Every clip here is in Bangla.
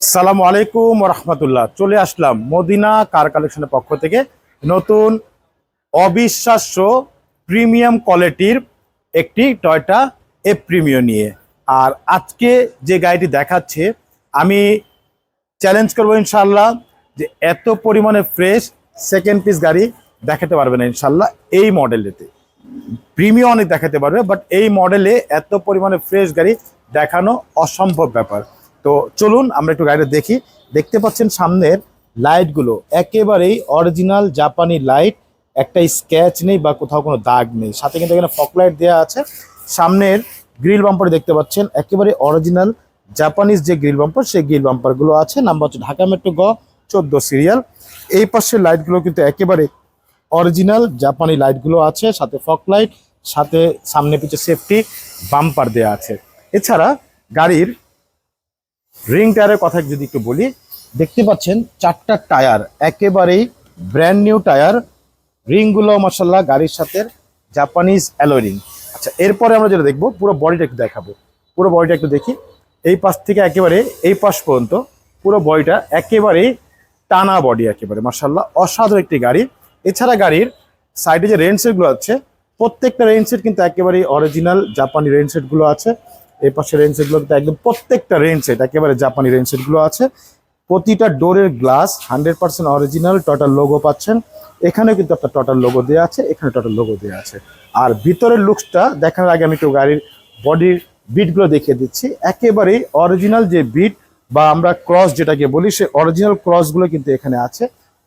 সালামু আলাইকুম রহমতুল্লাহ। চলে আসলাম মদিনা কার কালেকশনের পক্ষ থেকে নতুন অবিশ্বাস্য প্রিমিয়াম কোয়ালিটির একটি টয়টা এ প্রিমিয় নিয়ে। আর আজকে যে গাড়িটি দেখাচ্ছে, আমি চ্যালেঞ্জ করব ইনশাল্লাহ যে এত পরিমাণে ফ্রেশ সেকেন্ড পিস গাড়ি দেখাতে পারবে না ইনশাল্লাহ এই মডেলেতে প্রিমিয়াম অনেক দেখাতে পারবে বাট এই মডেলে এত পরিমাণে ফ্রেশ গাড়ি দেখানো অসম্ভব ব্যাপার। তো চলুন আমরা একটু গাড়িটা দেখি। দেখতে পাচ্ছেন সামনের লাইটগুলো। একেবারেই অরিজিনাল জাপানি লাইট। একটা স্ক্যাচ নেই বা কোথাও কোনো দাগ নেই। সাথে কিন্তু এখানে ফক লাইট দেওয়া আছে। সামনের গ্রিল বাম্পার দেখতে পাচ্ছেন। একেবারে অরিজিনাল জাপানিজ যে গ্রিল বাম্পার, সেই গ্রিল বাম্পারগুলো আছে। নাম্বার হচ্ছে ঢাকা মেট্রো গ, চোদ্দ সিরিয়াল। এই পাশের লাইটগুলো কিন্তু একেবারে অরিজিনাল জাপানি লাইটগুলো আছে। সাথে ফক লাইট, সাথে সামনে পিছে সেফটি বাম্পার দেওয়া আছে। এছাড়া গাড়ির রিং টায়ারের কথা যদি একটু বলি, দেখতে পাচ্ছেন চারটা টায়ার, একেবারেই ব্র্যান্ড নিউ টায়ার। রিংগুলো মাসাল্লাহ গাড়ির সাথে জাপানিজ রিং আচ্ছা এরপরে আমরা যেটা দেখব, পুরো বডিটা একটু দেখাবো। পুরো বডিটা একটু দেখি। এই পাশ থেকে একেবারে এই পাশ পর্যন্ত পুরো বডিটা একেবারেই টানা বডি একেবারে মাসাল্লাহ অসাধারণ একটি গাড়ি। এছাড়া গাড়ির সাইডে যে রেঞ্জ সেটগুলো আছে, প্রত্যেকটা রেঞ্জ সেট কিন্তু একেবারেই অরিজিনাল জাপানি রেঞ্জ সেটগুলো আছে। এই পাশে রেঞ্জ সেটগুলো একদম প্রত্যেকটা রেঞ্জ সেট একেবারে জাপানি রেঞ্জ সেটগুলো আছে। প্রতিটা ডোরের glass hundred percent original total logo পাচ্ছেন। এখানেও কিন্তু একটা টোটাল লোগো দেওয়া আছে, এখানে টোটাল লোগো দেওয়া আছে। আর ভিতরের লুকসটা দেখানোর আগে আমি একটু গাড়ির বডির বিটগুলো দেখিয়ে দিচ্ছি। একেবারেই অরিজিনাল যে বিট বা আমরা ক্রস যেটাকে বলি সে অরিজিনাল ক্রসগুলো কিন্তু এখানে আছে।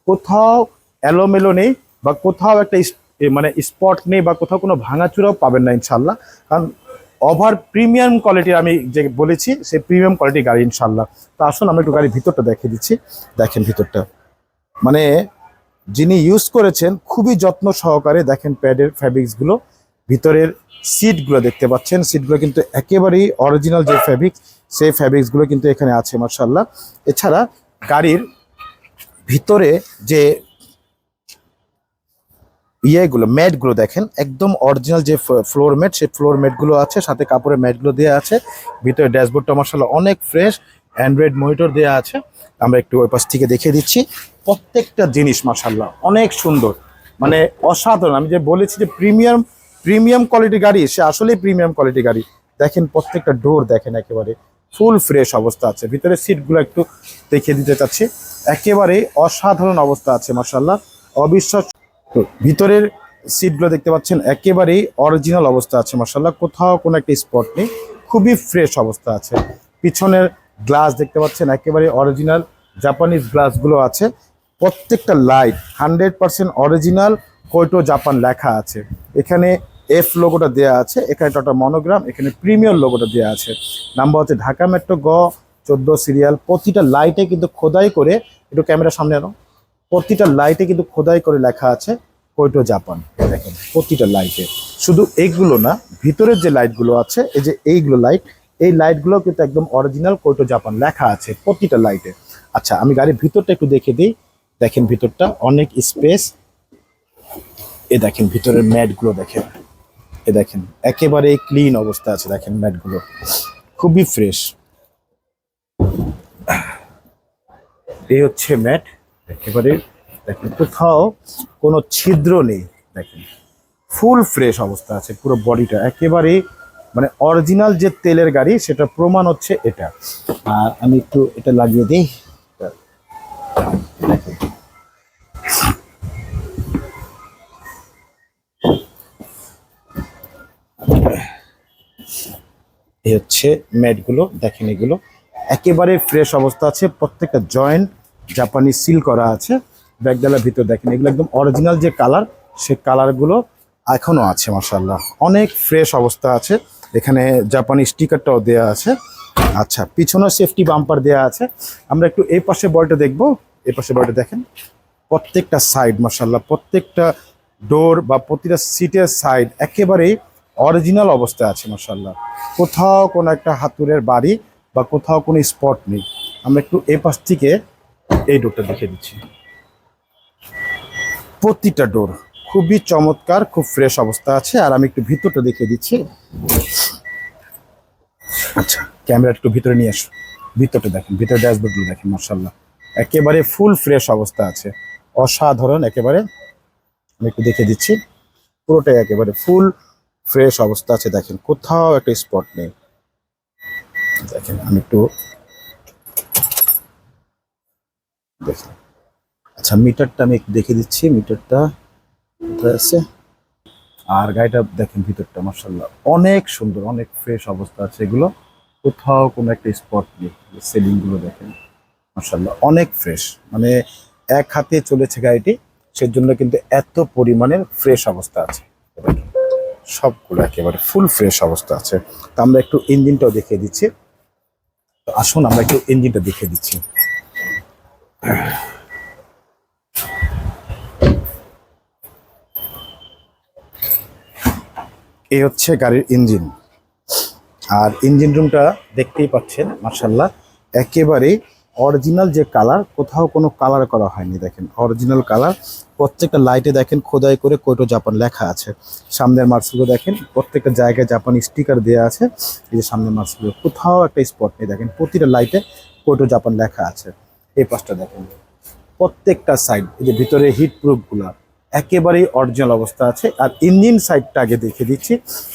কোথাও এলোমেলো নেই বা কোথাও একটা মানে স্পট নেই বা কোথাও কোনো ভাঙাচুরাও পাবেন না ইনশাল্লাহ কারণ ওভার প্রিমিয়াম কোয়ালিটির আমি যে বলেছি, সেই প্রিমিয়াম কোয়ালিটির গাড়ি ইনশাল্লাহ তো আসুন, আমি একটু গাড়ির ভিতরটা দেখিয়ে দিচ্ছি। দেখেন ভিতরটা। মানে যিনি ইউজ করেছেন, খুবই যত্ন সহকারে দেখেন প্যাডের ফ্যাব্রিক্সগুলো ভিতরের সিটগুলো দেখতে পাচ্ছেন। সিটগুলো কিন্তু একেবারেই অরিজিনাল যে ফ্যাব্রিক্স সেই ফ্যাব্রিক্সগুলো কিন্তু এখানে আছে মার্শাল্লাহ এছাড়া গাড়ির ভিতরে যে ইয়েগুলো, ম্যাটগুলো দেখেন, একদম অরিজিনাল যে ফ্লোর ম্যাট সেই ফ্লোর ম্যাটগুলো আছে, সাথে কাপড়ের ম্যাটগুলো দেওয়া আছে, ভিতরে ড্যাশবোর্ডটা মার্শাল্লাহ অনেক ফ্রেশ অ্যান্ড্রয়েড মনিটর দেওয়া আছে, আমরা একটু ওই পাশ থেকে দেখিয়ে দিচ্ছি, প্রত্যেকটা জিনিস মার্শাল্লাহ অনেক সুন্দর মানে অসাধারণ, আমি যে বলেছি যে প্রিমিয়াম প্রিমিয়াম কোয়ালিটি গাড়ি, সে আসলেই প্রিমিয়াম কোয়ালিটি গাড়ি, দেখেন প্রত্যেকটা ডোর দেখেন একেবারে ফুল ফ্রেশ অবস্থা আছে ভিতরে সিটগুলো একটু দেখিয়ে দিতে চাচ্ছি, একেবারে অসাধারণ অবস্থা আছে মার্শাল্লাহ অবিশ্বাস তো ভিতরের সিটগুলো দেখতে পাচ্ছেন, একেবারেই অরিজিনাল অবস্থা আছে মার্শাল্লাহ কোথাও কোনো একটা স্পট নেই, খুবই ফ্রেশ অবস্থা আছে। পিছনের গ্লাস দেখতে পাচ্ছেন একেবারে অরিজিনাল জাপানিজ গ্লাসগুলো আছে। প্রত্যেকটা light hundred percent original Kyoto Japan লেখা আছে। এখানে এফ লোগোটা দেওয়া আছে, এখানে একটা মনোগ্রাম এখানে প্রিমিয়ার লোগোটা দেওয়া আছে। নাম্বার হচ্ছে ঢাকা মেট্রো গ চোদ্দ সিরিয়াল প্রতিটা লাইটে কিন্তু খোদাই করে একটু ক্যামেরার সামনে আনো। প্রতিটা লাইটে কিন্তু খোদাই করে লেখা আছে কোয়টো জাপান দেখেন, প্রতিটা লাইটে শুধু এইগুলো না, ভিতরের যে লাইটগুলো আছে, এই যে এইগুলো লাইট এই লাইটগুলো কিন্তু একদম অরিজিনাল কোয়টো জাপান লেখা আছে প্রতিটা লাইটে আচ্ছা আমি গাড়ির ভিতরটা একটু দেখে দিই। দেখেন ভিতরটা, অনেক স্পেস এ দেখেন, ভিতরের ম্যাটগুলো দেখেন। এ দেখেন, একেবারে ক্লিন অবস্থা আছে দেখেন ম্যাটগুলো খুবই ফ্রেশ এই হচ্ছে ম্যাট একেবারে দেখেন, কোথাও কোনো ছিদ্র নেই, দেখেন। ফুল ফ্রেশ অবস্থা আছে, পুরো বডিটা। একেবারে মানে অরিজিনাল যে তেলের গাড়ি সেটা প্রমাণ হচ্ছে এটা। আর আমি একটু এটা লাগিয়ে দিই। এই হচ্ছে ম্যাটগুলো, দেখেন এগুলো। একেবারে ফ্রেশ অবস্থা আছে, প্রত্যেকটা জয়েন্ট জাপানি সিল করা আছে। ব্যাগডালার ভিতর দেখেন, এগুলো একদম অরিজিনাল যে কালার সে কালারগুলো এখনও আছে মার্শাল্লাহ অনেক ফ্রেশ অবস্থা আছে। এখানে জাপানি স্টিকারটাও দেওয়া আছে। আচ্ছা পিছনেও সেফটি বাম্পার দেওয়া আছে। আমরা একটু এই পাশে বলটা দেখব। এই পাশে বলটা দেখেন, প্রত্যেকটা সাইড মার্শাল্লাহ প্রত্যেকটা ডোর বা প্রতিটা সিটের সাইড একেবারেই অরিজিনাল অবস্থায় আছে মার্শাল্লাহ কোথাও কোনো একটা হাতুরের বাড়ি বা কোথাও কোনো স্পট নেই। আমরা একটু এই পাশ থেকে এই ডোরটা দেখে দিচ্ছি। প্রতিটা ডোর খুবই চমৎকার, খুব ফ্রেশ অবস্থা আছে। আর আমি একটু ভিতরটা দেখিয়ে দিচ্ছি। আচ্ছা ক্যামেরা একটু ভিতরে নিয়ে আসো। ভিতরটা দেখেন, ভিতরে ড্যাশবোর্ডগুলো দেখেন মার্শাল্লাহ একেবারে ফুল ফ্রেশ অবস্থা আছে। অসাধারণ, একেবারে। আমি একটু দেখে দিচ্ছি। পুরোটাই একেবারে ফুল ফ্রেশ অবস্থা আছে, দেখেন। কোথাও একটা স্পট নেই। দেখেন, আমি একটু দেখেন আচ্ছা মিটারটা আমি দেখে দিচ্ছি। মিটারটা কোথায় আছে? আর গাড়িটা দেখেন ভিতরটা মার্শাল্লাহ অনেক সুন্দর, অনেক ফ্রেশ অবস্থা আছে এগুলো। কোথাও কোনো একটা স্পট নেই সেলিংগুলো দেখেন মার্শাল্লাহ অনেক ফ্রেশ মানে এক হাতে চলেছে গাড়িটি, সেজন্য কিন্তু এত পরিমাণের ফ্রেশ অবস্থা আছে। সবগুলো একেবারে ফুল ফ্রেশ অবস্থা আছে। তো আমরা একটু ইঞ্জিনটাও দেখিয়ে দিচ্ছি। আসুন, আমরা একটু ইঞ্জিনটা দেখিয়ে দিচ্ছি। এই হচ্ছে গাড়ির ইঞ্জিন। আর ইঞ্জিন রুমটা দেখতেই পাচ্ছেন মার্শাল্লাহ একেবারেই অরিজিনাল যে কালার কোথাও কোনো কালার করা হয়নি, দেখেন। অরিজিনাল কালার প্রত্যেকটা লাইটে দেখেন খোদাই করে কোটো জাপান লেখা আছে। সামনের মার্কসগুলো দেখেন, প্রত্যেকটা জায়গায় জাপানি স্টিকার দেওয়া আছে। এই যে সামনের মার্কসগুলো কোথাও একটা স্পট নেই, দেখেন। প্রতিটা লাইটে কোটো জাপান লেখা আছে। এই পাশটা দেখেন। প্রত্যেকটা সাইড এই যে ভিতরে হিট প্রুফগুলো একেবারেই অরিজিনাল অবস্থা আছে। আর ইঞ্জিন সাইডটা আগে দেখে দিচ্ছি।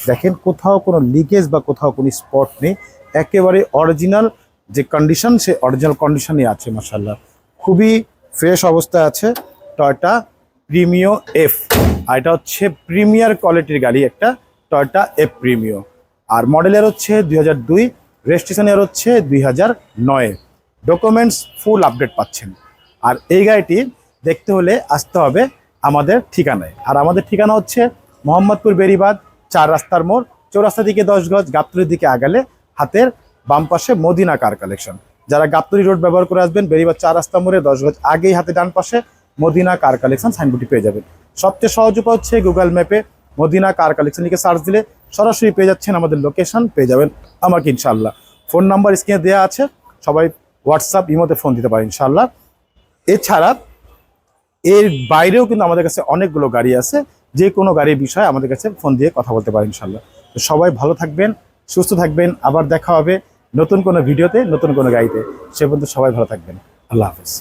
দেখেন, কোথাও কোনো লিকেজ বা কোথাও কোনো স্পট নেই। একেবারে অরিজিনাল যে কন্ডিশন সে অরিজিনাল কন্ডিশনই আছে মাসাল্লাহ খুবই ফ্রেশ অবস্থা আছে টয়টা প্রিমিও এফ আর এটা হচ্ছে প্রিমিয়ার কোয়ালিটির গাড়ি একটা টয়টা এফ প্রিমিও আর মডেলের হচ্ছে দুই হাজার দুই রেজিস্ট্রেশনের হচ্ছে দুই হাজার নয়। ডকুমেন্টস ফুল আপডেট পাচ্ছেন। আর এই গাড়িটি দেখতে হলে আসতে হবে আমাদের ঠিকানায়। আর আমাদের ঠিকানা হচ্ছে মোহাম্মদপুর বেরিবাদ চার রাস্তার মোড়, চৌরাস্তা দিকে দশ গজ, গাবতলির দিকে আগালে হাতের বাম পাশে মদিনা কার কালেকশন যারা গাবতলি রোড ব্যবহার করে আসবেন বেরিবাদ চার রাস্তা মোড়ে দশ গজ আগেই হাতে ডান পাশে মদিনা কার কালেকশন সাইনবোর্ডটি পেয়ে যাবেন। সবচেয়ে সহজ উপায় হচ্ছে গুগল ম্যাপে মদিনা কার কালেকশন লিখে সার্চ দিলে সরাসরি পেয়ে যাচ্ছেন আমাদের লোকেশন পেয়ে যাবেন আমাকে ইনশাল্লাহ ফোন নাম্বার স্ক্রিনে দেওয়া আছে, সবাই হোয়াটসঅ্যাপ ইমোতে ফোন দিতে পারেন ইনশাল্লাহ এছাড়া, এর বাইরেও কিন্তু আমাদের কাছে অনেকগুলো গাড়ি আছে যে কোনো গাড়ির বিষয়ে আমাদের কাছে ফোন দিয়ে কথা বলতে পারেন ইনশাল্লাহ তো সবাই ভালো থাকবেন, সুস্থ থাকবেন, আবার দেখা হবে নতুন কোনো ভিডিওতে, নতুন কোনো গাড়িতে। সে পর্যন্ত সবাই ভালো থাকবেন। আল্লাহ হাফিজ।